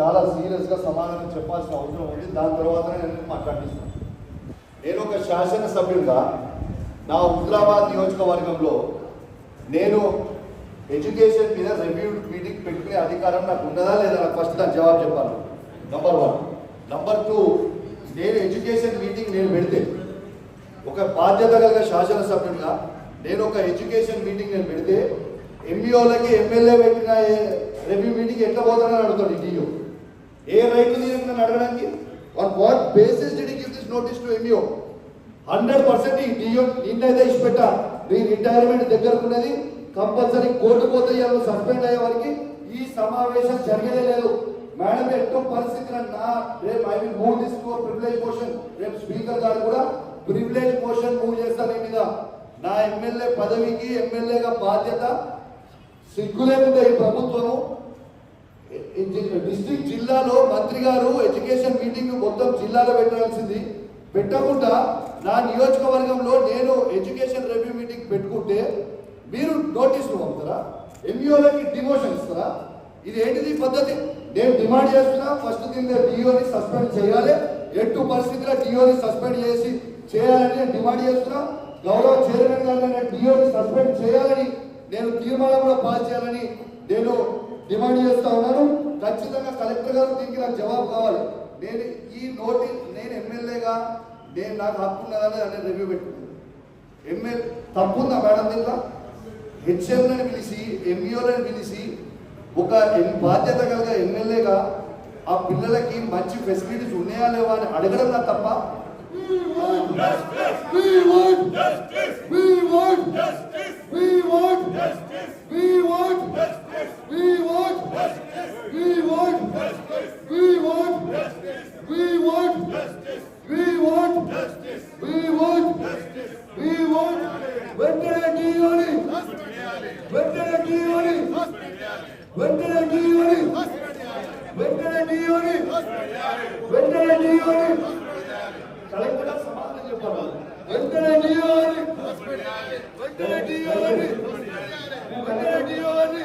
చాలా సీరియస్గా సమాధానం చెప్పాల్సిన అవసరం ఉంది. దాని తర్వాతనే నేను మాట్లాడిస్తాను. నేను ఒక శాసనసభ్యుడిగా నా హుజరాబాద్ నియోజకవర్గంలో నేను ఎడ్యుకేషన్ మీద రివ్యూ మీటింగ్ పెట్టుకునే అధికారం నాకు ఉన్నదా లేదా నాకు ఫస్ట్ దాని జవాబు చెప్పాలి. నంబర్ వన్ నంబర్ టూ నేను ఎడ్యుకేషన్ మీటింగ్ నేను పెడితే ఒక బాధ్యత కలిగిన శాసనసభ్యుడిగా నేను ఒక ఎడ్యుకేషన్ మీటింగ్ నేను పెడితే ఎంబీఓలకి ఎమ్మెల్యే పెట్టిన రివ్యూ మీటింగ్ ఎట్లా పోతానని అడుగుతాడు డిఓ ఏ రైట్ ఉంది నన్ను అడగడానికి? On what basis did give this notice to MEO hundred percent ఈ డిఓ నిన్నైతే ఇచ్చి పెట్టా. నీ రిటైర్మెంట్ దగ్గర ఉన్నది. కంపల్సరీ కోర్టు పోతే సస్పెండ్ అయ్యే వారికి ఈ సమావేశం జరగలే లేదు. మేడం ఎట్టో పరిస్థితి నా రేపు I will move this for privilege motion రేపు స్పీకర్ గారు కూడా ప్రివిలేజ్ పోషన్ మూవ్ చేస్తారు మీద. నా ఎమ్మెల్యే పదవికి ఎమ్మెల్యేగా బాధ్యత. సిగ్గు లేకుండా ఈ ప్రభుత్వము? డిస్ట్రిక్ట్ జిల్లాలో మంత్రి గారు ఎడ్యుకేషన్ మీటింగ్ మొత్తం జిల్లాలో పెట్టాల్సింది. పెట్టకుండా నా నియోజకవర్గంలో నేను ఎడ్యుకేషన్ రివ్యూ మీటింగ్ పెట్టుకుంటే మీరు నోటీసులు పంపుతారా? ఎంఈఓలకి డిమోషన్ ఇస్తారా? ఇది ఏంటిది పద్ధతి? నేను డిమాండ్ చేస్తున్నా ఫస్ట్ దీని డిఓని సస్పెండ్ చేయాలి. ఎట్టు పరిస్థితిలో డిఓని సస్పెండ్ చేసి చేయాలని నేను డిమాండ్ చేస్తున్నా. గౌరవ చైర్మన్ గారు డిఓని సస్పెండ్ చేయాలని నేను తీర్మానం కూడా పాస్ చేయాలని నేను డిమాండ్ చేస్తా ఉన్నాను ఖచ్చితంగా కలెక్టర్ గారు దీనికి నాకు జవాబు కావాలి. నేను ఈ నోటి నేను ఎమ్మెల్యేగా నేను నాకు హక్కు ఉన్నదా అని అనేది రివ్యూ పెట్టుకున్నాను ఎమ్మెల్యే తప్పుందా మేడం దీంట్లో? హెచ్ఎంలను పిలిచి ఎంఈఓలను పిలిచి ఒక బాధ్యత కలిగే ఎమ్మెల్యేగా ఆ పిల్లలకి మంచి ఫెసిలిటీస్ ఉన్నాయా లేవా అని అడగడం నా తప్ప? வென்றட ஜீவனி வென்றட ஜீவனி வென்றட ஜீவனி வென்றட ஜீவனி வென்றட ஜீவனி தலைப்புல சமாதானம் చెప్పాలి வென்றட ஜீவனி வென்றட ஜீவனி வென்றட ஜீவனி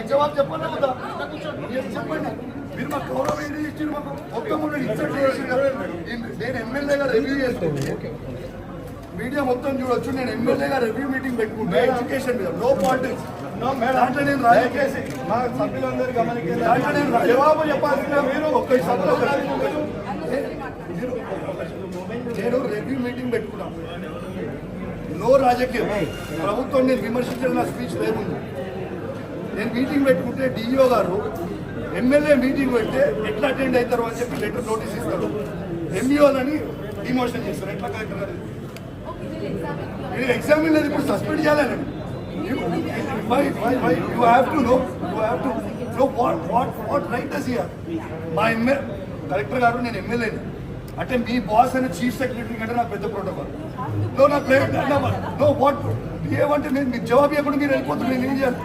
నాకు జవాబు చెప్పాలా కదా చెప్పండి. మీరు మాకు గౌరవం ఏంటి ఇచ్చింది మాకు మొత్తం కూడా ఇన్సల్ట్ చేసి నేను ఎమ్మెల్యేగా రివ్యూ చేసుకుంటే మీడియా మొత్తం చూడొచ్చు. నేను ఎమ్మెల్యేగా రివ్యూ మీటింగ్ పెట్టుకుంటే ఎడ్యుకేషన్ మీద. నో పాలిటిక్స్ దాంట్లో నేను రాజకీయ మా సభ్యులందరూ గమనించారు దాంట్లో నేను జవాబు చెప్పాల్సిన మీరు ఒక్క సభలో మీరు- నేను రివ్యూ మీటింగ్ పెట్టుకున్నాను. నో రాజకీయం. ప్రభుత్వం నేను విమర్శించిన నా స్పీచ్ లేముంది నేను మీటింగ్ పెట్టుకుంటే డిఈఓ గారు ఎమ్మెల్యే మీటింగ్ పెడితే ఎట్లా అటెండ్ అవుతారు అని చెప్పి లెటర్ నోటీస్ ఇస్తారు. ఎంఈఓలని డిమోషన్ చేస్తారు. ఎట్లా కలెక్టర్ మీరు ఎగ్జామిన్ లేదు ఇప్పుడు సస్పెండ్ చేయాలని you have to know you have to know what what what right does year మా ఎమ్మె కలెక్టర్ గారు నేను ఎమ్మెల్యేని అంటే మీ బాస్ అనే చీఫ్ సెక్రటరీ కంటే నాకు పెద్ద ప్రోటోకాల్ నో నా ప్లేట్ నో వాట్ ఏమంటే నేను మీకు జవాబు ఇవ్వకుండా మీరు వెళ్ళిపోతున్నారు నేను ఏం చేయాలి?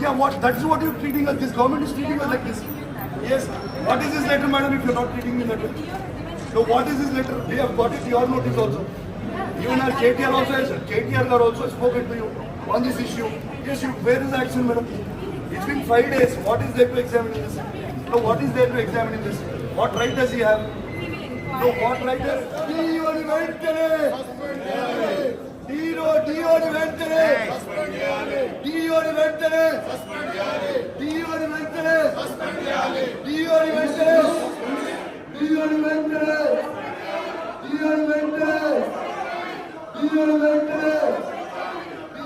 Yeah, what? That is what you're treating us. This government is treating us like this. Yes. What is this letter, madam? If you're not treating me letter. So what is this letter? We have got it. Your notice also. Even our KTR also has, KTR are also spoken to you on this issue. Yes, you, where is the action, madam? It's been five days. What is there to examine in this? No, what is there to examine in this? What right does he have? No, what right does he today.